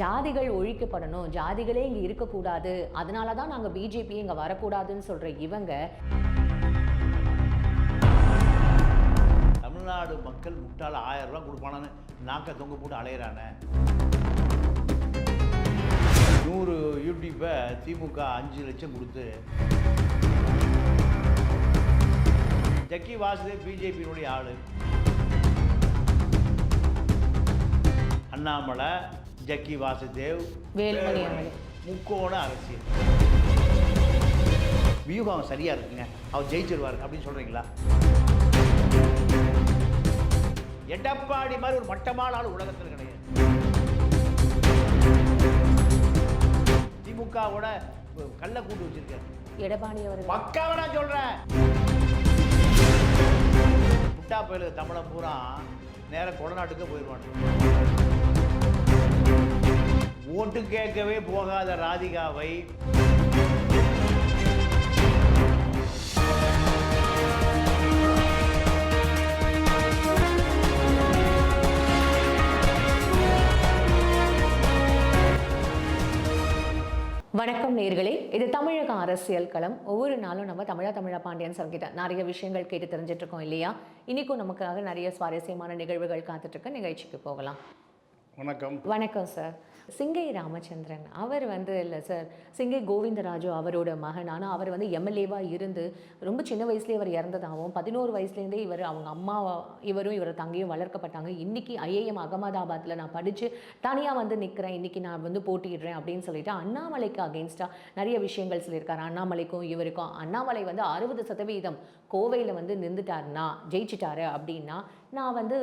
ஜாதிகள் ஒழிக்கப்படணும் ஜாதிகளே இங்கே இருக்கக்கூடாது அதனால தான் நாங்கள் பிஜேபி இங்கே வரக்கூடாதுன்னு சொல்கிற இவங்க. தமிழ்நாடு மக்கள் முட்டாள் ஆயிரம் ரூபா கொடுப்பானான்னு நாக்க தொங்க போட்டு அலையிறானே. நூறு யூடியூப்பை திமுக அஞ்சு லட்சம் கொடுத்து ஜக்கி வாசுதேவ் பிஜேபியினுடைய ஆளு. அண்ணாமலை ஜக்கி வாசுதேவ் வேலுமணி. முக்கோண அரசியல். வியூகம் சரியா இருக்குங்க. அவர் ஜெயிச்சிருவார் அப்படின்னு சொல்றீங்களா? எடப்பாடி மாதிரி ஒரு மட்டமான ஆள் உலகத்தில் கிடையாது. திமுகவோட கள்ள கூட்டு வச்சிருக்காரு. எடப்பாடி அவர்கள். பக்காவை நான் சொல்றேன். முட்டா பயலு தமிழை பூரா நேரம் கொடநாட்டுக்கு போயிடுவான் ஓட்டு கேட்கவே போகாத ராதிகாவை. வணக்கம் நேர்களே. இது தமிழக அரசியல் களம். ஒவ்வொரு நாளும் நம்ம தமிழா தமிழா பாண்டியன் கிட்ட நிறைய விஷயங்கள் கேட்டு தெரிஞ்சிட்டு இருக்கோம் இல்லையா? இன்னைக்கும் நமக்காக நிறைய சுவாரஸ்யமான நிகழ்வுகள் காத்துட்டு இருக்க நிகழ்ச்சிக்கு போகலாம். வணக்கம். வணக்கம் சார் சிங்கை ராமச்சந்திரன். அவர் வந்து இல்லை சார் சிங்கை கோவிந்தராஜு அவரோட மகன். ஆனால் அவர் வந்து எம்எல்ஏவாக இருந்து ரொம்ப சின்ன வயசுலேயே அவர் இறந்ததாகவும் பதினோரு வயசுலேருந்தே இவர் அவங்க அம்மா இவரும் இவர் தங்கையும் வளர்க்கப்பட்டாங்க. இன்றைக்கி ஐஏஎம் அகமதாபாத்தில் நான் படித்து தனியாக வந்து நிற்கிறேன் இன்றைக்கி நான் வந்து போட்டியிடுறேன் அப்படின்னு சொல்லிட்டு அண்ணாமலைக்கு அகேன்ஸ்டாக நிறைய விஷயங்கள் சொல்லியிருக்காரு. அண்ணாமலைக்கும் இவருக்கும் அண்ணாமலை வந்து அறுபது சதவீதம் கோவையில் வந்து நின்றுட்டாருன்னா ஜெயிச்சிட்டாரு அப்படின்னா நான் வந்து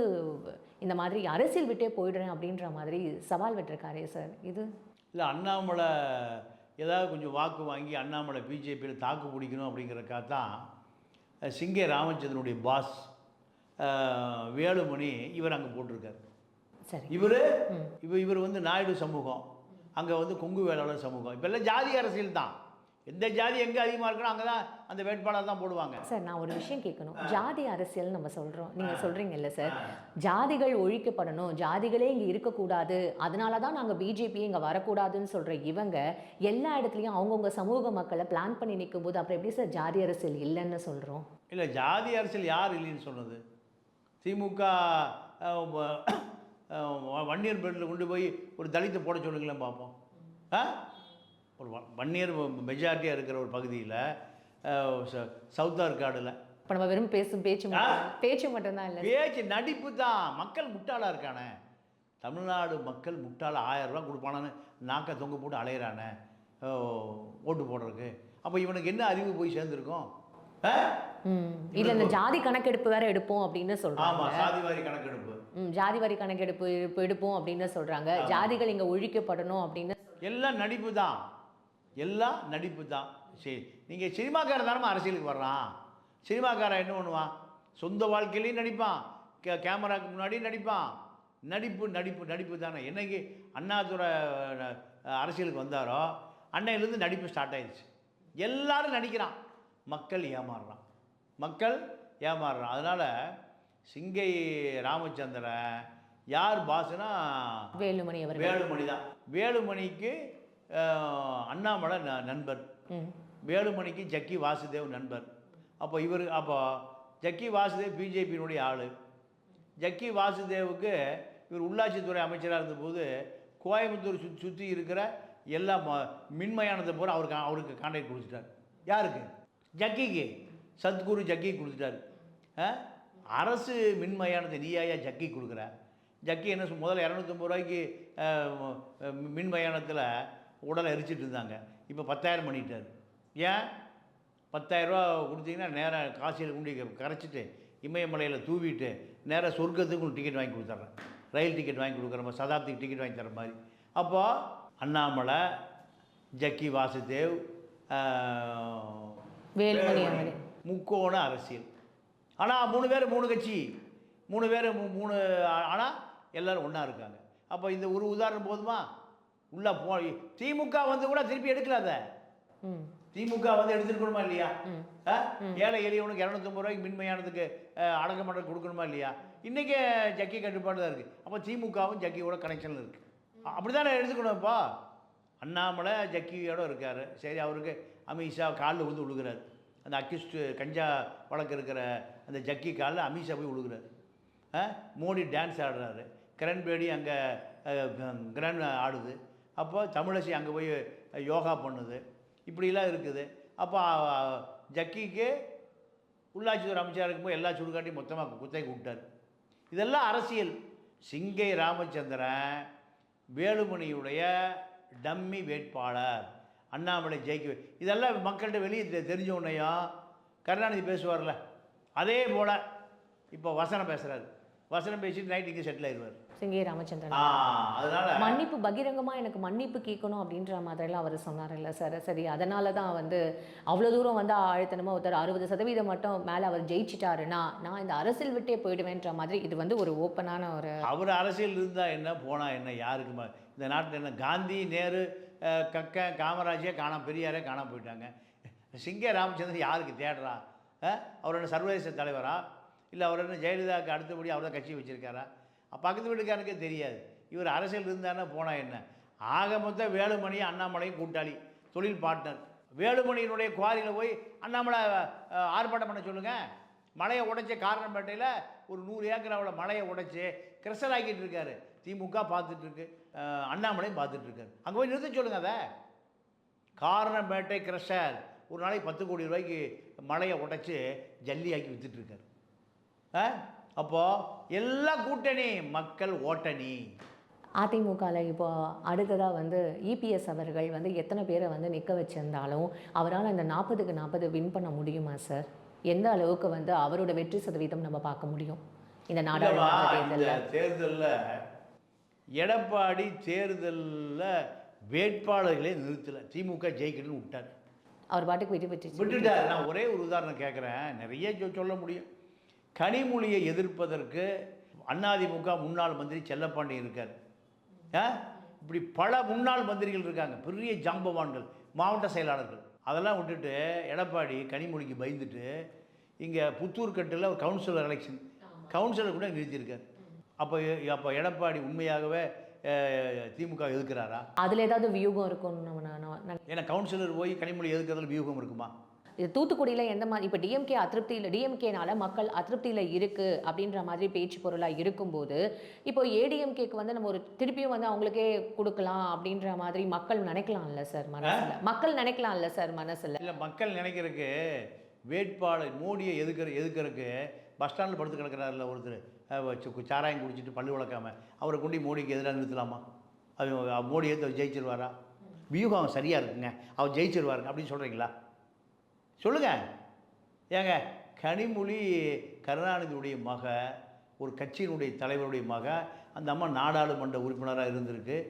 இந்த மாதிரி அரசியல் விட்டே போயிடுறேன் அப்படின்ற மாதிரி சவால் விட்டுருக்காரு. சார் இது? இல்லை அண்ணாமலை ஏதாவது கொஞ்சம் வாக்கு வாங்கி அண்ணாமலை பிஜேபியில் தாக்கு பிடிக்கணும் அப்படிங்கிறக்காக தான் சிங்கை ராமச்சந்திரனுடைய பாஸ் வேலுமணி இவர் அங்கே போட்டிருக்காரு. சரி. இவர்? இவர் இவர் வந்து நாயுடு சமூகம் அங்கே வந்து கொங்கு வேளாளர் சமூகம். இப்போ எல்லாம் ஜாதி அரசியல் தான். எந்த ஜாதி எங்கே அதிகமாக இருக்கணும் அங்கே தான் அந்த வேட்பாளர் தான் போடுவாங்க. சார் நான் ஒரு விஷயம் கேட்கணும். ஜாதி அரசியல் நம்ம சொல்கிறோம் நீங்கள் சொல்கிறீங்கல்ல சார் ஜாதிகள் ஒழிக்கப்படணும் ஜாதிகளே இங்கே இருக்கக்கூடாது அதனால தான் நாங்கள் பிஜேபி இங்கே வரக்கூடாதுன்னு சொல்கிற இவங்க எல்லா இடத்துலையும் அவங்கவுங்க சமூக மக்களை பிளான் பண்ணி நிற்கும் போது அப்புறம் எப்படி சார் ஜாதி அரசியல் இல்லைன்னு சொல்கிறோம் இல்லை ஜாதி அரசியல் யார் இல்லைன்னு சொன்னது? திமுக வன்னியர் பெட்டில் கொண்டு போய் ஒரு தலித்தை போட சொல்லுங்களேன் பார்ப்போம் ஆ? ஒரு வன்னியர் மெஜாரிட்டியாக இருக்கிற ஒரு பகுதியில் சவுத் ஆர்காடில் இப்போ நம்ம வெறும் பேசும் பேச்சு மட்டும் பேச்சு மட்டும்தான் இல்லை. பேச்சு நடிப்பு தான். மக்கள் முட்டாளாக இருக்கானே. தமிழ்நாடு மக்கள் முட்டாள் ஆயிரம் ரூபாய் கொடுப்பானான்னு நாக்க தொங்க போட்டு அலையிறானே. ஓட்டு போடுறதுக்கு. அப்போ இவனுக்கு என்ன அறிவு போய் சேர்ந்துருக்கும்? இல்லை இந்த ஜாதி கணக்கெடுப்பு வேற எடுப்போம் அப்படின்னு சொல்கிறாங்க ஆமாம் சாதிவாரி கணக்கெடுப்பு. ஜாதி வாரி கணக்கெடுப்பு எடுப்பு- எடுப்போம் அப்படின்னு சொல்கிறாங்க ஜாதிகள் இங்கே ஒழிக்கப்படணும் அப்படின்னு எல்லாம் நடிப்பு தான். எல்லாம் நடிப்பு தான் சரி. நீங்கள் சினிமாக்காரன் தானே அரசியலுக்கு வர்றான்? சினிமாக்காரன் என்ன பண்ணுவான்? சொந்த வாழ்க்கையிலையும் நடிப்பான். கே கேமராக்கு முன்னாடியும் நடிப்பான். நடிப்பு நடிப்பு நடிப்பு தானே. என்னைக்கு அண்ணாதுரை அரசியலுக்கு வந்தாரோ அன்னையிலேருந்து நடிப்பு ஸ்டார்ட் ஆயிடுச்சு. எல்லாரும் நடிக்கிறான். மக்கள் ஏமாறுறான். மக்கள் ஏமாறுறான். அதனால் சிங்கை ராமச்சந்திரன் யார் பாஸ்னா வேலுமணி வேலுமணி தான். வேலுமணிக்கு அண்ணாமலை நண்பர். வேலுமணிக்கு ஜக்கி வாசுதேவ் நண்பர். அப்போ இவர் அப்போ ஜக்கி வாசுதேவ் பிஜேபியினுடைய ஆள். ஜக்கி வாசுதேவுக்கு இவர் உள்ளாட்சித்துறை அமைச்சராக இருந்தபோது கோயம்புத்தூர் சுற்றி சுற்றி இருக்கிற எல்லா ம- மின்மயானத்தை பூரா அவருக்கு அவருக்கு கான்ட்ராக்ட் கொடுத்துட்டார். யாருக்கு? ஜக்கிக்கு. சத்குரு ஜக்கி கொடுத்துட்டாரு? அரசு மின்மயானத்தை நீயாயா ஜக்கி கொடுக்குற? ஜக்கி என்ன முதல்ல இரநூத்தம்பது ரூபாய்க்கு மின்மயானத்தில் உடலை எரிச்சிட்டு இருந்தாங்க. இப்போ பத்தாயிரம் பண்ணிட்டார். ஏன்? பத்தாயிரரூபா கொடுத்தீங்கன்னா நேராக காசியில் கொண்டு கரைச்சிட்டு இமயமலையில் தூவிட்டு நேராக சொர்க்கத்துக்கு டிக்கெட் வாங்கி கொடுத்துட்றேன் ரயில் டிக்கெட் வாங்கி கொடுக்குற மாதிரி சதாப்திக்கு டிக்கெட் வாங்கி தர மாதிரி. அப்போ அண்ணாமலை ஜக்கி வாசுதேவ் வேலுமணி முக்கோண அரசியல். ஆனால் மூணு பேர் மூணு கட்சி. மூணு பேர் மூணு ஆனால் எல்லாரும் ஒன்றா இருக்காங்க. அப்போ இந்த ஒரு உதாரணம் போதுமா? உள்ளே போ திமுக வந்து கூட திருப்பி எடுக்கல அதை. ம். திமுக வந்து எடுத்துருக்கணுமா இல்லையா? ஏழை எளியவனுக்கு இரநூத்தம்பது ரூபாய்க்கு மின்மயானத்துக்கு அஹ், அடக்கமடக்கு கொடுக்கணுமா இல்லையா? இன்றைக்கி ஜக்கி கட்டுப்பாடு தான் இருக்குது அப்போ திமுகவும் ஜக்கியோட கனெக்ஷனில் இருக்குது அப்படி தானே எடுத்துக்கணும் இப்போ? அண்ணாமலை ஜக்கியோட இருக்கார். சரி அவருக்கு அமித்ஷா காலில் வந்து விழுகிறார் அந்த அக்யூஸ்டு கஞ்சா வழக்கு இருக்கிற அந்த ஜக்கி காலில் அமித்ஷா போய் விழுகிறார்? மோடி டான்ஸ் ஆடுறாரு. கிரண் பேடி அங்கே கிரண் ஆடுது. அப்போ தமிழசி அங்கே போய் யோகா பண்ணுது. இப்படிலாம் இருக்குது. அப்போ ஜக்கிக்கு உள்ளாட்சித்துறை அமைச்சராக இருக்கும்போது எல்லா சுடுகாட்டையும் மொத்தமாக குத்தகை விட்டார். இதெல்லாம் அரசியல். சிங்கை ராமச்சந்திரன் வேலுமணியுடைய டம்மி வேட்பாளர் அண்ணாமலை ஜெயிக்க இதெல்லாம் மக்கள்கிட்ட வெளியே தெரிஞ்ச உடனேயும் கருணாநிதி பேசுவார்ல. அதே போல் இப்போ வசனம் பேசுகிறாரு வசனம் பேசிட்டு நைட் இங்கே செட்டில் ஆயிடுவார். சிங்கை ராமச்சந்திரன். அதனால் மன்னிப்பு பகிரங்கமா எனக்கு மன்னிப்பு கேட்கணும் அப்படின்ற மாதிரிலாம் அவர் சொன்னார்ல சார். சரி அதனால தான் வந்து அவ்வளோ தூரம் வந்து ஆழ்த்தனமாக ஒருத்தர் அறுபது சதவீதம் மட்டும் மேலே அவர் ஜெயிச்சிட்டாருன்னா நான் இந்த அரசியல் விட்டே போயிடுவேன்ற மாதிரி இது வந்து ஒரு ஓப்பனான ஒரு அவர் அரசியல் இருந்தால் என்ன போனால் என்ன யாருக்கு இந்த நாட்டில் என்ன காந்தி நேரு அஹ், கக்கன் காமராஜே காணாம பெரியாரே காணாம போயிட்டாங்க. சிங்க ராமச்சந்திரன் யாருக்கு தேடுறா? அவர் என்ன சர்வதேச தலைவரா? இல்லை அவர் என்ன ஜெயலலிதாவுக்கு அடுத்தபடி அவர் தான் கட்சி வச்சுருக்காரா? பக்கத்து வீட்டுக்காரனுக்கே தெரியாது. இவர் அரசியல் இருந்தானே போனால் என்ன? ஆக மொத்தம் வேலுமணியும் அண்ணாமலையும் கூட்டாளி தொழில் பார்ட்னர் வேலுமணியினுடைய குவாரியில் போய் அண்ணாமலை ஆர்ப்பாட்டம் பண்ண சொல்லுங்கள் மலையை உடைச்ச காரணம்பேட்டையில் ஒரு நூறு ஏக்கர் அவ்வளோ மலையை உடைச்சி கிறிஸ்டல் ஆக்கிட்டு இருக்காரு. திமுக பார்த்துட்ருக்கு அண்ணாமலையும் பார்த்துட்ருக்காரு அங்கே போய் நிறுத்த சொல்லுங்கள் அதை. காரணம்பேட்டை கிரஷர் ஒரு நாளைக்கு பத்து கோடி ரூபாய்க்கு மலையை உடைச்சி ஜல்லியாக்கி விற்றுட்ருக்காரு ஆ? அப்போது எல்லா கூட்டணி மக்கள் ஓட்டணி. அதிமுகவில் இப்போ அடுத்ததாக வந்து இபிஎஸ் அவர்கள் வந்து எத்தனை பேரை வந்து நிற்க வச்சிருந்தாலும் அவரால் அந்த நாற்பதுக்கு நாற்பது வின் பண்ண முடியுமா சார் எந்த அளவுக்கு வந்து அவரோட வெற்றி சதவீதம் நம்ம பார்க்க முடியும்? இந்த நாடாளுமன்ற தேர்தலில். எடப்பாடி தேர்தலில் வேட்பாளர்களே நிறுத்தலை. திமுக ஜெயிக்கணும்னு விட்டார். அவர் பாட்டுக்கு பெற்று விட்டுட்டார். நான் ஒரே ஒரு உதாரணம் கேட்குறேன் நிறைய சொல்ல முடியும். கனிமொழியை எதிர்ப்பதற்கு அதிமுக முன்னாள் மந்திரி செல்லப்பாண்டி இருக்கார்? இப்படி பல முன்னாள் மந்திரிகள் இருக்காங்க. பெரிய ஜாம்பவான்கள் மாவட்ட செயலாளர்கள். அதெல்லாம் விட்டுட்டு எடப்பாடி கனிமொழிக்கு பயந்துட்டு இங்கே புத்தூர் கட்டில் கவுன்சிலர் எலெக்ஷன் கவுன்சிலர் கூட நிறுத்தியிருக்கார். அப்போ அப்போ எடப்பாடி உண்மையாகவே திமுக எதிர்க்கிறாரா? அதில் ஏதாவது வியூகம் இருக்கும்னு ஏன்னா கவுன்சிலர் போய் கனிமொழி எதிர்க்கிறதுல வியூகம் இருக்குமா? இது தூத்துக்குடியில் எந்த மாதிரி இப்போ டிஎம்கே அதிருப்தியில் டிஎம்கேனால மக்கள் அதிருப்தியில் இருக்குது அப்படின்ற மாதிரி பேச்சு பொருளாக இருக்கும்போது இப்போ ஏடிஎம்கேக்கு வந்து நம்ம ஒரு திருப்பியும் வந்து அவங்களுக்கே கொடுக்கலாம் அப்படின்ற மாதிரி மக்கள் நினைக்கலாம்ல சார் மனசில்? மக்கள் நினைக்கலாம்ல சார் மனசில்? இல்லை மக்கள் நினைக்கிறதுக்கு வேட்பாளர் மோடியை எதுக்கிற எதுக்கிறதுக்கு பஸ் ஸ்டாண்டில் படுத்து கிடக்கிறாருல ஒருத்தர். சாராயம் குடிச்சிட்டு பல்லு விளக்காம அவரை கொண்டு மோடிக்கு எதிராக நிறுத்தலாமா? அது அவ- மோடி எதிர்த்து ஜெயிச்சிருவாரா? வியூகம் சரியாக இருக்குங்க. அவர் ஜெயிச்சிருவாருங்க அப்படின்னு சொல்கிறீங்களா சொல்லுங்கள் ஏங்க கனிமொழி கருணாநிதியுடைய மக ஒரு கட்சியினுடைய தலைவருடைய மக அந்த அம்மா நாடாளுமன்ற உறுப்பினராக இருந்திருக்கு.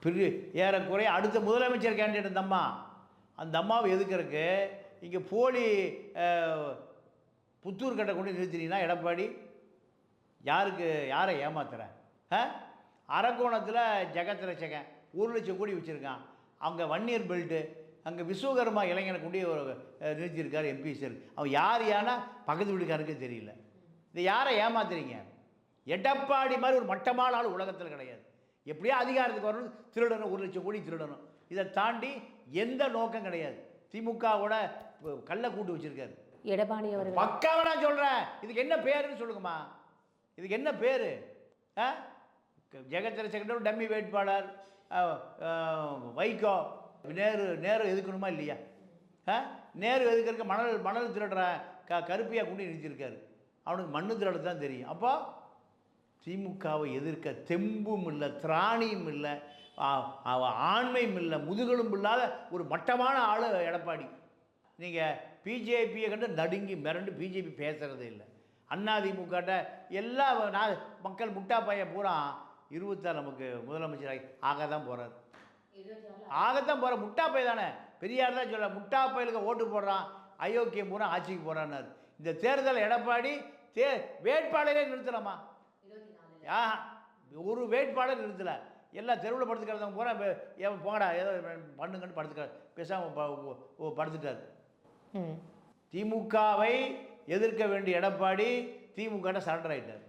பெரிய ஏறக்குறைய அடுத்த முதலமைச்சர் கேண்டிடேட் அந்த அம்மா. அந்த அம்மாவை எதுக்கிறதுக்கு இங்கே போலி புத்தூர் கட்டை கொண்டு நிறுத்தினீங்கன்னா எடப்பாடி யாருக்கு யாரை ஏமாத்துற? ஆ? அரக்கோணத்தில் ஜெகத் ரட்சகன் ஒரு லட்சம் கோடி வச்சுருக்கான். அவங்க வன்னியர் பெல்ட்டு அங்கே விஸ்வகர்மா இளைஞனை கொண்டு ஒரு நிறுத்தியிருக்காரு எம்பி சார் அவன் யார் யானா பக்கத்து வீட்டுக்காருக்கே தெரியல. இதை யாரை ஏமாத்துறீங்க? எடப்பாடி மாதிரி ஒரு மட்டமான ஆள் உலகத்தில் கிடையாது. எப்படியோ அதிகாரத்துக்கு வரணும் திருடணும் ஒரு லட்சம் கோடி திருடணும். இதை தாண்டி எந்த நோக்கம் கிடையாது. திமுகவோட கள்ள கூட்டு வச்சிருக்காரு. எடப்பாடி அவர்கள். பக்காவை நான் சொல்கிறேன் இதுக்கு என்ன பேருன்னு சொல்லுங்கம்மா. இதுக்கு என்ன பேர்? ஆ ஜெகத்திர செகண்டர் டம்மி வேட்பாளர் வைகோ. நேரு நேரம் எதுக்கணுமா இல்லையா? ஆ? நேரு எதுக்கிறதுக்கு மணல் மணல் திருடுற க கருப்பியாக கொண்டு நினைச்சிருக்காரு. அவனுக்கு மண்ணு திருட தான் தெரியும். அப்போ திமுகவை எதிர்க்க தெம்பும் இல்லை திராணியும் இல்லை ஆண்மையும் இல்லை முதுகலும் இல்லாத ஒரு மட்டமான ஆள் எடப்பாடி. நீங்கள் பிஜேபியை கண்டு நடுங்கி மிரண்டு பிஜேபி பேசுகிறதே இல்லை. அதிமுகட்ட எல்லா நான் மக்கள் முட்டா பையன் பூரா இருபத்தாறு நமக்கு முதலமைச்சராக ஆக தான் போகிறார் ஆகத்தான் போகிற முட்டா பை தானே? பெரியார் தான் சொல்ல முட்டா பையலுக்கு ஓட்டு போடுறான் அயோக்கியம் பூரா ஆட்சிக்கு போகிறான்னாரு இந்த தேர்தல் எடப்பாடி தே வேட்பாளரே நிறுத்தலாமா? ஆ ஒரு வேட்பாளர் நிறுத்தலை. எல்லாம் தெருவில் படுத்துக்கிறவங்க பூரா ஏன் போங்கடா ஏதோ பண்ணுங்கன்னு படுத்துக்கிறார். பேசாமல் படுத்துட்டார். திமுகவை எதிர்க்க வேண்டிய எடப்பாடி திமுக சரண்டர் ஆயிட்டார்.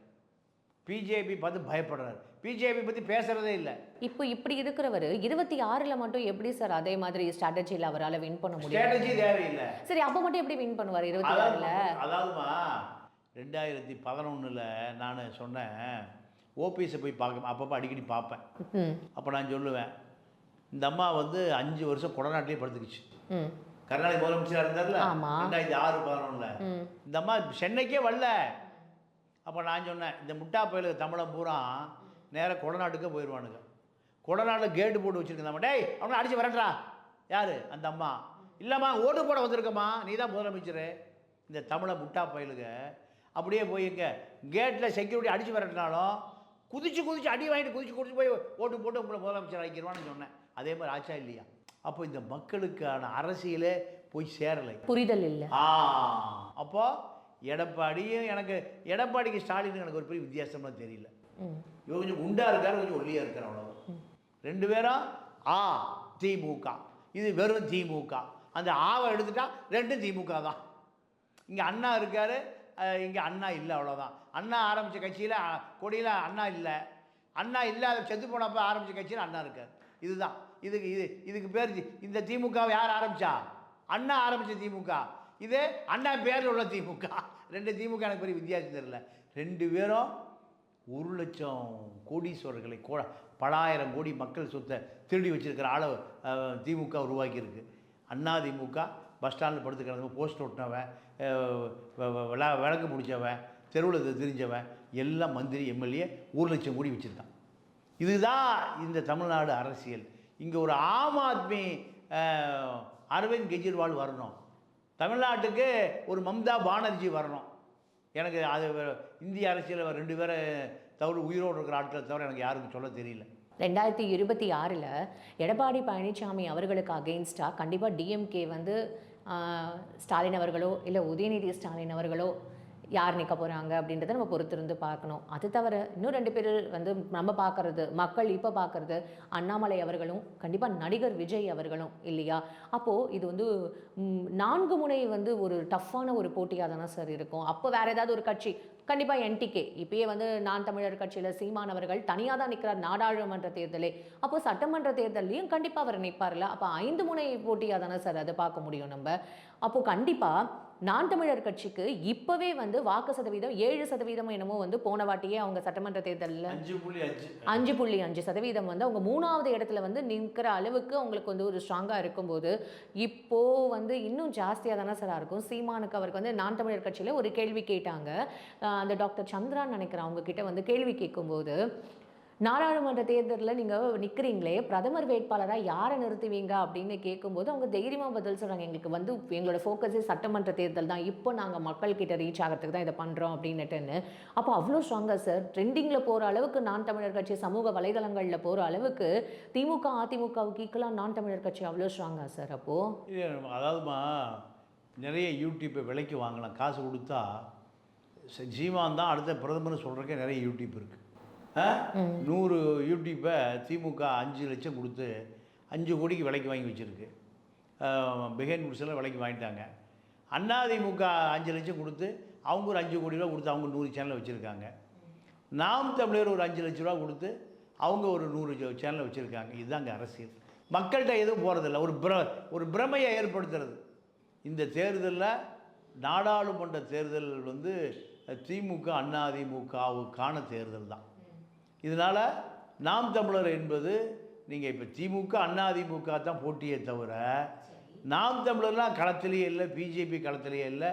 பிஜேபி பார்த்து பயப்படுறார். பிஜேபி பற்றி பேசுகிறதே இல்லை. இப்போ இப்படி இருக்கிறவர் இருபத்தி ஆறுல மட்டும் எப்படி சார் அதே மாதிரி ஸ்ட்ராட்டஜியில் அவரால் வின் பண்ண முடியும்? ஸ்ட்ராட்டஜி தேவையில்லை. சரி அப்போ மட்டும் எப்படி வின் பண்ணுவார் இருபத்தி ஆறுல அதாவதுமா ரெண்டாயிரத்தி பதினொன்றில் நான் சொன்னேன் ஓபிஎஸை போய் பார்க்க அப்பப்போ அடிக்கடி பார்ப்பேன். அப்போ நான் சொல்லுவேன் இந்த அம்மா வந்து அஞ்சு வருஷம் கொடநாட்டிலே படுத்துக்குச்சு. கர்நாடக முதலமைச்சராக இருந்தார்ல. ரெண்டாயிரத்தி ஆறு பதினொன்றில் இந்த அம்மா சென்னைக்கே வரல. அப்போ நான் சொன்னேன் இந்த முட்டா பயலுக்கு தமிழன் பூரா நேராக கொடநாட்டுக்கே போயிடுவானுங்க கொடநாட்டில் கேட்டு போட்டு வச்சுருக்கேன் டேய் அவனை அடிச்சு வரட்டா யார்? அந்த அம்மா. இல்லைம்மா ஓட்டு போட வந்திருக்கம்மா. நீ தான் முதலமைச்சர். இந்த தமிழை முட்டா பயலுக. அப்படியே போய் இங்கே கேட்டில் செக்யூரிட்டி அடிச்சு வரட்டினாலும் குதிச்சு குதிச்சு அடி வாங்கிட்டு குதிச்சு குதிச்சு போய் ஓட்டு போட்டு உங்களை முதலமைச்சர் ஆக்கிடுவான்னு சொன்னேன். அதே மாதிரி ஆச்சா இல்லையா? அப்போ இந்த மக்களுக்கான அரசியலே போய் சேரலை. புரிதல் இல்லை. ஆ அப்போ எடப்பாடியும் எனக்கு எடப்பாடிக்கு ஸ்டாலின் எனக்கு ஒரு பெரிய வித்தியாசம்லாம் தெரியல. இவர் கொஞ்சம் குண்டா இருக்காரு கொஞ்சம் ஒல்லியா இருக்கார் அவ்வளோ ரெண்டு பேரும் ஆ திமுக இது வெறும் திமுக அந்த ஆவை எடுத்துட்டா ரெண்டும் திமுக தான். இங்கே அண்ணா இருக்காரு இங்கே அண்ணா இல்லை அவ்வளோதான் அண்ணா ஆரம்பித்த கட்சியில் கொடியில் அண்ணா இல்லை. அண்ணா இல்லாத செத்து போனப்போ ஆரம்பித்த கட்சியில் அண்ணா இருக்கார். இதுதான். இதுக்கு இது இதுக்கு பேர் இந்த திமுகவை யார் ஆரம்பிச்சா? அண்ணா ஆரம்பித்த திமுக இது அண்ணா பேரில் உள்ள திமுக ரெண்டு திமுக எனக்கு பெரிய வித்தியாசம் தெரியல. ரெண்டு பேரும் ஒரு லட்சம் கோடீஸ்வரர்களை கோ பலாயிரம் கோடி மக்கள் சொத்தை திருடி வச்சிருக்கிற ஆளை திமுக உருவாக்கியிருக்கு. அண்ணா திமுக பஸ் ஸ்டாண்டில் படுத்து கிடந்தவன் போஸ்ட் ஒட்டினவன் விளா விளக்கு முடித்தவன் தெருவில் தெரிஞ்சவன் எல்லாம் மந்திரி எம்எல்ஏ ஒரு லட்சம் கோடி வச்சுருக்கான். இதுதான் இந்த தமிழ்நாடு அரசியல். இங்கே ஒரு ஆம் ஆத்மி அரவிந்த் கெஜ்ரிவால் வரணும். தமிழ்நாட்டுக்கு ஒரு மம்தா பானர்ஜி வரணும். எனக்கு அது இந்திய அரசியலில் ரெண்டு பேரை தவிர உயிரோடு இருக்கிற ஆட்களை தவிர எனக்கு யாருக்கும் சொல்ல தெரியல. ரெண்டாயிரத்தி இருபத்தி ஆறில் எடப்பாடி பழனிசாமி அவர்களுக்கு அகெயின்ஸ்டாக கண்டிப்பாக டிஎம்கே வந்து ஸ்டாலின் அவர்களோ இல்லை உதயநிதி ஸ்டாலின் அவர்களோ யார் நிற்க போகிறாங்க அப்படின்றத நம்ம பொறுத்திருந்து பார்க்கணும். அது தவிர இன்னும் ரெண்டு பேர் வந்து நம்ம பார்க்கறது மக்கள் இப்போ பார்க்கறது அண்ணாமலை அவர்களும் கண்டிப்பாக நடிகர் விஜய் அவர்களும் இல்லையா? அப்போது இது வந்து நான்கு முனை வந்து ஒரு டஃப்பான ஒரு போட்டியாக தானே சார் இருக்கும். அப்போ வேறு ஏதாவது ஒரு கட்சி கண்டிப்பாக என்டிகே இப்பயே வந்து நான் தமிழர் கட்சியில் சீமான் அவர்கள் தனியாக தான் நிற்கிறார் நாடாளுமன்ற தேர்தலே. அப்போ சட்டமன்ற தேர்தல்லையும் கண்டிப்பாக அவர் நிற்பார்ல அப்போ ஐந்து முனை போட்டியாக தானே சார் அதை பார்க்க முடியும் நம்ம. அப்போது கண்டிப்பாக நான் தமிழர் கட்சிக்கு இப்போவே வந்து வாக்கு சதவீதம் ஏழு சதவீதம் என்னமோ வந்து போன வாட்டியே அவங்க சட்டமன்ற தேர்தலில் அஞ்சு புள்ளி அஞ்சு. சதவீதம் வந்து அவங்க மூணாவது இடத்துல வந்து நிற்கிற அளவுக்கு அவங்களுக்கு வந்து ஒரு ஸ்ட்ராங்காக இருக்கும்போது இப்போ வந்து இன்னும் ஜாஸ்தியாக தானே சார் இருக்கும். சீமானுக்கு அவருக்கு வந்து நான் தமிழர் கட்சியில் ஒரு கேள்வி கேட்டாங்க. அந்த டாக்டர் சந்திரான்னு நினைக்கிறேன் அவங்க கிட்ட வந்து கேள்வி கேட்கும்போது நாடாளுமன்ற தேர்தலில் நீங்கள் நிற்கிறீங்களே பிரதமர் வேட்பாளராக யாரை நிறுத்துவீங்க அப்படின்னு கேட்கும்போது அவங்க தைரியமாக பதில் சொல்கிறாங்க எங்களுக்கு வந்து எங்களோட ஃபோக்கஸே சட்டமன்ற தேர்தல் தான். இப்போ நாங்கள் மக்கள்கிட்ட ரீச் ஆகிறதுக்கு தான் இதை பண்ணுறோம் அப்படின்னுட்டுன்னு. அப்போ அவ்வளோ ஸ்ட்ராங்காக சார் ட்ரெண்டிங்கில் போகிற அளவுக்கு நான் தமிழர் கட்சி சமூக வலைதளங்களில் போகிற அளவுக்கு திமுக அதிமுகவுக்கு ஈக்குவலாக நான் தமிழர் கட்சி அவ்வளோ ஸ்ட்ராங்காக சார் அப்போது அதாவதுமா நிறைய யூடியூப்பை விலைக்கு வாங்கலாம். காசு கொடுத்தா ஜீவான் தான் அடுத்த பிரதமர் சொல்கிறக்கே நிறைய யூடியூப் இருக்குது நூறு யூடியூப்பை திமுக அஞ்சு லட்சம் கொடுத்து அஞ்சு கோடிக்கு விலைக்கு வாங்கி வச்சுருக்கு. பிஹேன் குட்ஸில் விலைக்கு வாங்கிட்டாங்க. அதிமுக அஞ்சு லட்சம் கொடுத்து அவங்க ஒரு அஞ்சு கோடி ரூபா கொடுத்து அவங்க நூறு சேனலை வச்சுருக்காங்க. நாம் தமிழர் ஒரு அஞ்சு லட்ச ரூபா கொடுத்து அவங்க ஒரு நூறு சேனலை வச்சுருக்காங்க. இதுதாங்க அரசியல். மக்கள்கிட்ட எதுவும் போகிறதில்ல ஒரு பிர ஒரு பிரமையை ஏற்படுத்துறது. இந்த தேர்தலில் நாடாளுமன்ற தேர்தல் வந்து திமுக அதிமுகவுக்கான தேர்தல் தான். இதனால் நாம் தமிழர் என்பது நீங்கள் இப்போ திமுக அதிமுக தான் போட்டியே தவிர நாம் தமிழர்லாம் களத்திலேயே இல்லை பிஜேபி களத்திலேயே இல்லை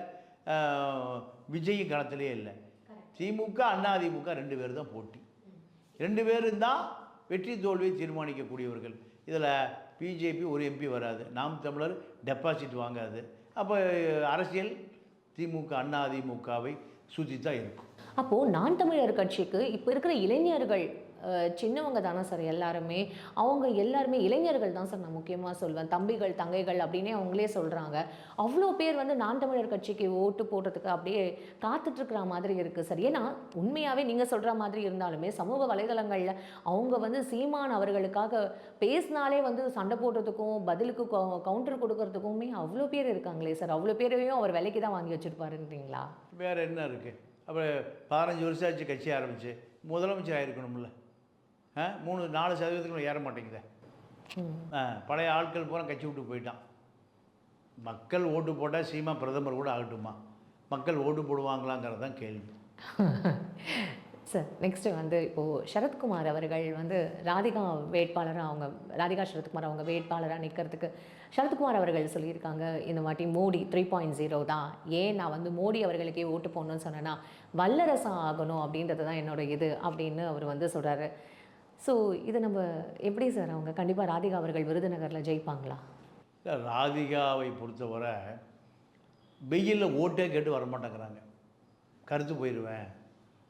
அஹ், விஜயும் களத்திலேயே இல்லை. திமுக அதிமுக ரெண்டு பேர் தான் போட்டி. ரெண்டு பேரும் தான் வெற்றி தோல்வியை தீர்மானிக்கக்கூடியவர்கள். இதில் பிஜேபி ஒரு எம்பி வராது. நாம் தமிழர் டெபாசிட் வாங்காது. அப்போ அரசியல் திமுக அதிமுகவை சுற்றி தான் இருக்கும். அப்போது நான் தமிழர் கட்சிக்கு இப்போ இருக்கிற இளைஞர்கள் சின்னவங்க தானே சார் எல்லாருமே. அவங்க எல்லாருமே இளைஞர்கள் தான் சார் நான் முக்கியமாக சொல்வேன். தம்பிகள் தங்கைகள் அப்படின்னே அவங்களே சொல்கிறாங்க அவ்வளோ பேர் வந்து நான் தமிழர் கட்சிக்கு ஓட்டு போடுறதுக்கு அப்படியே காத்துட்ருக்கிற மாதிரி இருக்குது சார் ஏன்னா உண்மையாகவே நீங்கள் சொல்கிற மாதிரி இருந்தாலுமே சமூக வலைதளங்களில் அவங்க வந்து சீமான் அவர்களுக்காக பேசினாலே வந்து சண்டை போடுறதுக்கும் பதிலுக்கு கவுண்டர் கொடுக்கறதுக்குமே அவ்வளோ பேர் இருக்காங்களே சார் அவ்வளோ பேரையும் அவர் விலைக்கு தான் வாங்கி வச்சுருப்பாருன்றீங்களா? வேறு என்ன இருக்குது அப்புறம் பதினஞ்சு வருஷம் ஆச்சு கட்சி ஆரம்பிச்சு. முதலமைச்சர் ஆயிருக்கணும்ல. ஆ, மூணு நாலு சதவீதத்துக்கு ஏற மாட்டேங்குதே. ஆ, பழைய ஆட்கள் பூரா கட்சி விட்டு போயிட்டான். மக்கள் ஓட்டு போட்டால் சீமா பிரதமர் கூட ஆகட்டுமா? மக்கள் ஓட்டு போடுவாங்களாங்கிறது தான் கேள்வி. சார் நெக்ஸ்ட்டு வந்து இப்போது சரத்குமார் அவர்கள் வந்து ராதிகா வேட்பாளராக அவங்க ராதிகா சரத்குமார் அவங்க வேட்பாளராக நிற்கிறதுக்கு சரத்குமார் அவர்கள் சொல்லியிருக்காங்க இந்த வாட்டி மோடி த்ரீ பாயிண்ட் ஜீரோ தான். ஏன் நான் வந்து மோடி அவர்களுக்கே ஓட்டு போடணும்னு சொன்னேன்னா வல்லரசம் ஆகணும் அப்படின்றது தான் என்னோட இது அப்படின்னு அவர் வந்து சொல்கிறாரு ஸோ இதை நம்ம எப்படி சார் அவங்க கண்டிப்பாக ராதிகா அவர்கள் விருதுநகரில் ஜெயிப்பாங்களா? இல்லை ராதிகாவை பொறுத்தவரை வெயிலில் ஓட்டே கேட்டு வரமாட்டேங்கிறாங்க. கருத்து போயிடுவேன்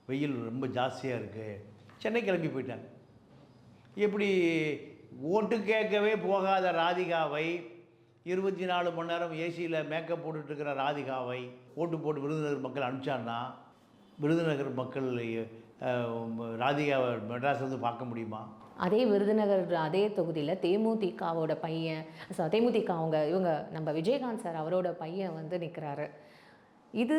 வெயில் ரொம்ப ஜாஸ்தியாக இருக்குது சென்னை கிளம்பி போயிட்டாங்க. எப்படி ஓட்டு கேட்கவே போகாத ராதிகாவை இருபத்தி நாலு மணி நேரம் ஏசியில் மேக்கப் போட்டுட்ருக்கிற ராதிகாவை ஓட்டு போட்டு விருதுநகர் மக்கள் அனுப்பிச்சான்னா விருதுநகர் மக்கள் ராதிகாவை மெட்ராஸ் வந்து பார்க்க முடியுமா? அதே விருதுநகர் அதே தொகுதியில் தேமுதிகாவோட பையன் தேமுதிக அவங்க இவங்க நம்ம விஜயகாந்த் சார் அவரோட பையன் வந்து நிற்கிறாரு இது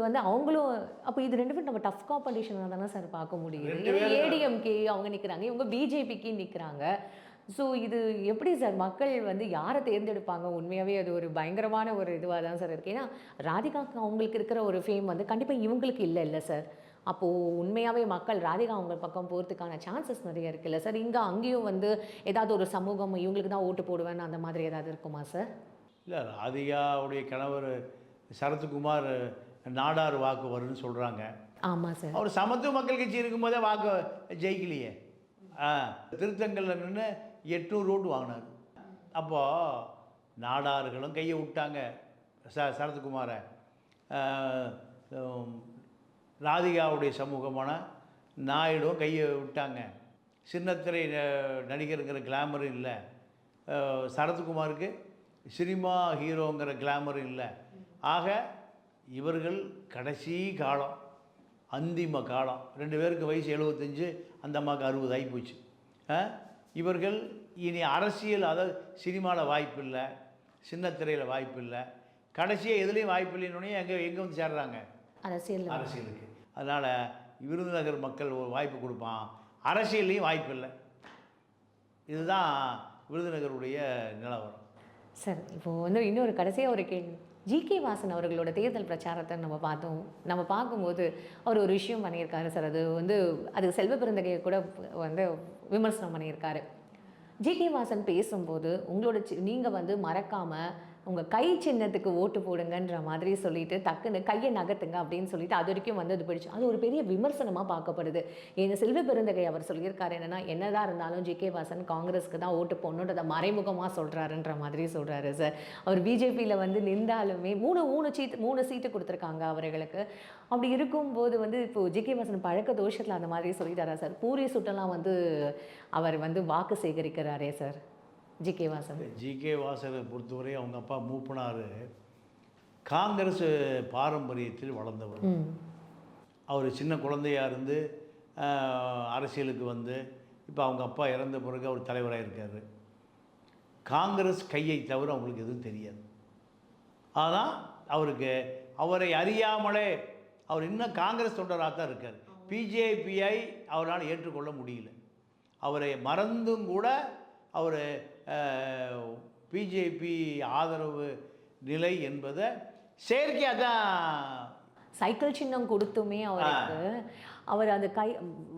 வந்து அவங்களும் அப்போ இது ரெண்டு பேரும் நம்ம டஃப் காம்படிஷனாக தானே சார் பார்க்க முடியுது. ஏடிஎம்கே அவங்க நிற்கிறாங்க இவங்க பிஜேபிக்கு நிற்கிறாங்க ஸோ இது எப்படி சார் மக்கள் வந்து யாரை தேர்ந்தெடுப்பாங்க? உண்மையாகவே அது ஒரு பயங்கரமான ஒரு இதுவாக தான் சார் இருக்குது ஏன்னா ராதிகாக்கு அவங்களுக்கு இருக்கிற ஒரு ஃபேம் வந்து கண்டிப்பாக இவங்களுக்கு இல்லை இல்லை சார் அப்போது உண்மையாகவே மக்கள் ராதிகா அவங்க பக்கம் போகிறதுக்கான சான்சஸ் நிறைய இருக்குல்ல சார் இங்கே அங்கேயும் வந்து ஏதாவது ஒரு சமூகம் இவங்களுக்கு தான் ஓட்டு போடுவேன் அந்த மாதிரி ஏதாவது இருக்குமா சார் இல்லை ராதிகாவுடைய கணவர் சரத்குமார் நாடார் வாக்கு வரும்னு சொல்கிறாங்க ஆமாம் சார். அவர் சமத்துவ மக்கள் கட்சி இருக்கும்போதே வாக்கு ஜெயிக்கலையே. ஆ திருத்தங்கல்ல நின்று எட்நூறு ஓட்டு வாங்கினார். அப்போது நாடார்களும் கையை விட்டாங்க. ச சரத்குமாரை. ராதிகாவுடைய சமூகமான நாயுடும் கையை விட்டாங்க. சின்னத்திரை நடிகருங்கிற கிளாமர் இல்லை. சரத்குமாருக்கு சினிமா ஹீரோங்கிற கிளாமர் இல்லை. ஆக இவர்கள் கடைசி காலம் அந்திம காலம் ரெண்டு பேருக்கு வயசு எழுபத்தஞ்சு அந்த அம்மாவுக்கு அறுபது ஆகி போச்சு அஹ், இவர்கள் இனி அரசியல் அதாவது சினிமாவில் வாய்ப்பு இல்லை சின்னத்திரையில் வாய்ப்பு இல்லை கடைசியாக எதுலேயும் வாய்ப்பு இல்லைன்னு எங்கே எங்கே வந்து சேர்றாங்க? அரசியல் அரசியலுக்கு. அதனால் விருதுநகர் மக்கள் ஒரு வாய்ப்பு கொடுப்பான். அரசியல்லையும் வாய்ப்பு இல்லை இதுதான் விருதுநகருடைய நிலவரம். சார் இப்போ வந்து இன்னொரு கடைசியாக ஒரு கேள்வி. ஜிகே வாசன் அவர்களோட தேர்தல் பிரச்சாரத்தை நம்ம பார்த்தோம். நம்ம பார்க்கும்போது அவர் ஒரு விஷயம் பண்ணியிருக்காரு சார். அது வந்து அது செல்வ பிறந்தகையை கூட வந்து விமர்சனம் பண்ணியிருக்காரு. ஜிகே வாசன் பேசும்போது உங்களோட நீங்கள் வந்து மறக்காமல் உங்கள் கை சின்னத்துக்கு ஓட்டு போடுங்கன்ற மாதிரி சொல்லிட்டு டக்குன்னு கையை நகர்த்துங்க அப்படின்னு சொல்லிட்டு அது வரைக்கும் வந்து அது போயிடுச்சு. அது ஒரு பெரிய விமர்சனமாக பார்க்கப்படுது. எங்கள் செல்வ பெருந்தகை அவர் சொல்லியிருக்காரு என்னன்னா என்னதான் இருந்தாலும் ஜிகே வாசன் காங்கிரஸ்க்கு தான் ஓட்டு போடணுன்றதை மறைமுகமாக சொல்கிறாருன்ற மாதிரி சொல்கிறாரு சார். அவர் பிஜேபியில் வந்து நின்றாலுமே மூணு மூணு சீட் மூணு சீட்டு கொடுத்துருக்காங்க அவர்களுக்கு. அப்படி இருக்கும்போது வந்து இப்போ ஜிகே வாசன் பழக்க தோஷத்தில் அந்த மாதிரி சொல்லிட்டாரா சார்? பூரி சுட்டெல்லாம் வந்து அவர் வந்து வாக்கு சேகரிக்கிறாரே சார். ஜிகே வாசன் ஜிகே வாசனை பொறுத்தவரை அவங்க அப்பா மூப்பனார் காங்கிரஸ் பாரம்பரியத்தில் வளர்ந்தவர். அவர் சின்ன குழந்தையா இருந்து அரசியலுக்கு வந்து இப்போ அவங்க அப்பா இறந்த பிறகு அவர் தலைவராக இருக்கார். காங்கிரஸ் கையை தவிர அவங்களுக்கு எதுவும் தெரியாது. ஆனால் அவருக்கு அவரை அறியாமலே அவர் இன்னும் காங்கிரஸ் தொண்டராக தான் இருக்கார். பிஜேபியை அவரால் ஏற்றுக்கொள்ள முடியல. அவரை மறந்தும் கூட அவர் பிஜேபி ஆதரவு நிலை என்பதை செயற்கையாக தான் சைக்கிள் சின்னம் கொடுத்துமே அவருக்கு. அவர் அந்த கை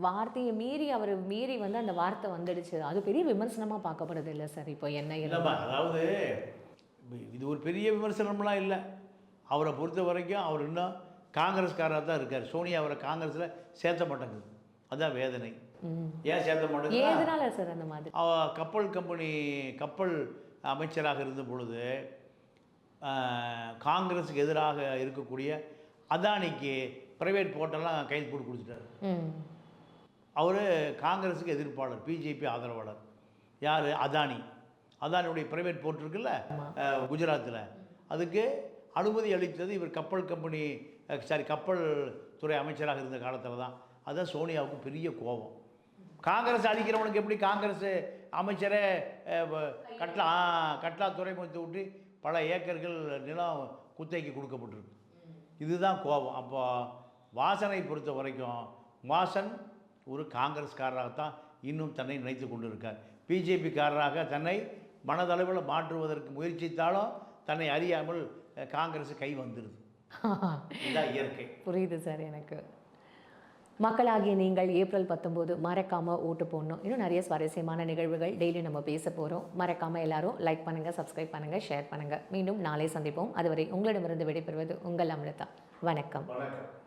வார்த்தையை மீறி அவர் மீறி வந்து அந்த வார்த்தை வந்துடுச்சு. அது பெரிய விமர்சனமாக பார்க்கப்படுது இல்லை சார் இப்போ என்ன இல்லைம்மா அதாவது இது ஒரு பெரிய விமர்சனம்லாம் இல்லை. அவரை பொறுத்த வரைக்கும் அவர் இன்னும் காங்கிரஸ்காரராக தான் இருக்கார். சோனியா அவரை காங்கிரஸில் சேர்த்த மாட்டேங்குது அதான் வேதனை. ஏன் சேர்த்த சார் அந்த மாதிரி? அவ கப்பல் கம்பெனி கப்பல் அமைச்சராக இருந்த பொழுது காங்கிரஸுக்கு எதிராக இருக்கக்கூடிய அதானிக்கு ப்ரைவேட் போர்ட்டெல்லாம் கைது போட்டு கொடுத்துட்டாரு. அவர் காங்கிரஸுக்கு எதிர்ப்பாளர் பிஜேபி ஆதரவாளர். யார்? அதானி. அதானியுடைய பிரைவேட் போர்ட் இருக்குல்ல குஜராத்தில். அதுக்கு அனுமதி அளித்தது இவர் கப்பல் கம்பெனி சாரி கப்பல் துறை அமைச்சராக இருந்த காலத்தில் தான். அதான் சோனியாவுக்கு பெரிய கோபம். காங்கிரஸ் அழிக்கிறவனுக்கு எப்படி காங்கிரஸ் அமைச்சரே கட்லா கட்லா துறைமுகத்தை விட்டு பல ஏக்கர்கள் நிலம் குத்தகைக்கு கொடுக்கப்பட்டிருக்கு. இதுதான் கோபம். அப்போ வாசனை பொறுத்த வரைக்கும் வாசன் ஒரு காங்கிரஸ்காரராகத்தான் இன்னும் தன்னை நினைத்து கொண்டிருக்கார். பிஜேபிக்காரராக தன்னை மனதளவில் மாற்றுவதற்கு முயற்சித்தாலும் தன்னை அறியாமல் காங்கிரஸ் கை வந்துடுது இதுதான் இயற்கை. புரியுது சார் எனக்கு. மக்களாகிய நீங்கள் ஏப்ரல் பத்தொம்போது மறக்காமல் ஓட்டு போடணும். இன்னும் நிறைய சுவாரஸ்யமான நிகழ்வுகள் டெய்லி நம்ம பேச போகிறோம் மறக்காமல் எல்லாரும் லைக் பண்ணுங்கள் சப்ஸ்கிரைப் பண்ணுங்கள் ஷேர் பண்ணுங்கள் மீண்டும் நாளை சந்திப்போம். அதுவரை உங்களிடமிருந்து விடைபெறுவது உங்கள் அமிர்தா. வணக்கம். வணக்கம்.